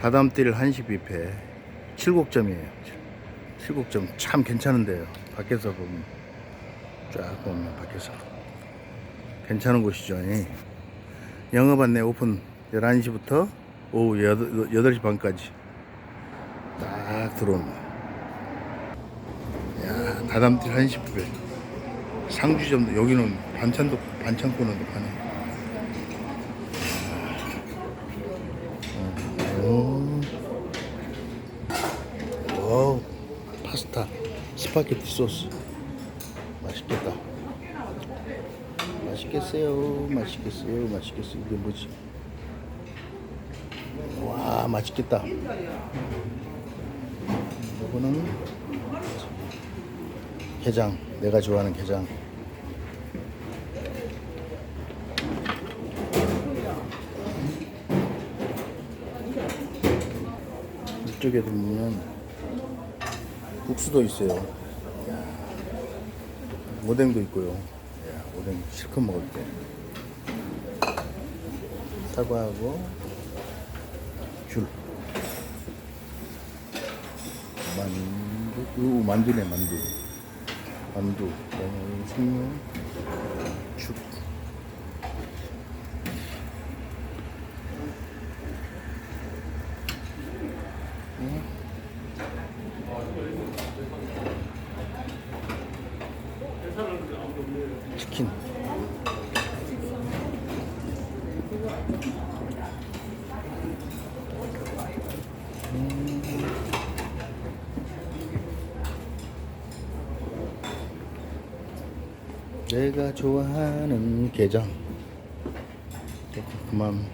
다담길 한식 뷔페 7곡점이에요. 7곡점 참 괜찮은데요. 밖에서 보면 쫙 보면 밖에서 괜찮은 곳이죠. 예. 영업 안내 오픈 11시부터 오후 8 시 반까지 딱 들어오는 야 다담길 한식 뷔페 상주점도 여기는 반찬도 반찬코너도 파네. 오. 와우 파스타 스파게티 소스 맛있겠다. 맛있겠어요. 맛있겠어요. 맛있겠어요. 이게 뭐지? 와 맛있겠다. 이거는 게장 내가 좋아하는 게장. 이쪽에 보면 국수도 있어요. 야, 오뎅도 있고요. 야, 오뎅 실컷 먹을 때. 사과하고 귤. 만두, 우 만두네 만두. 만두, 그다음에 생면, 치킨. 내가 좋아하는 게장. 조금 그만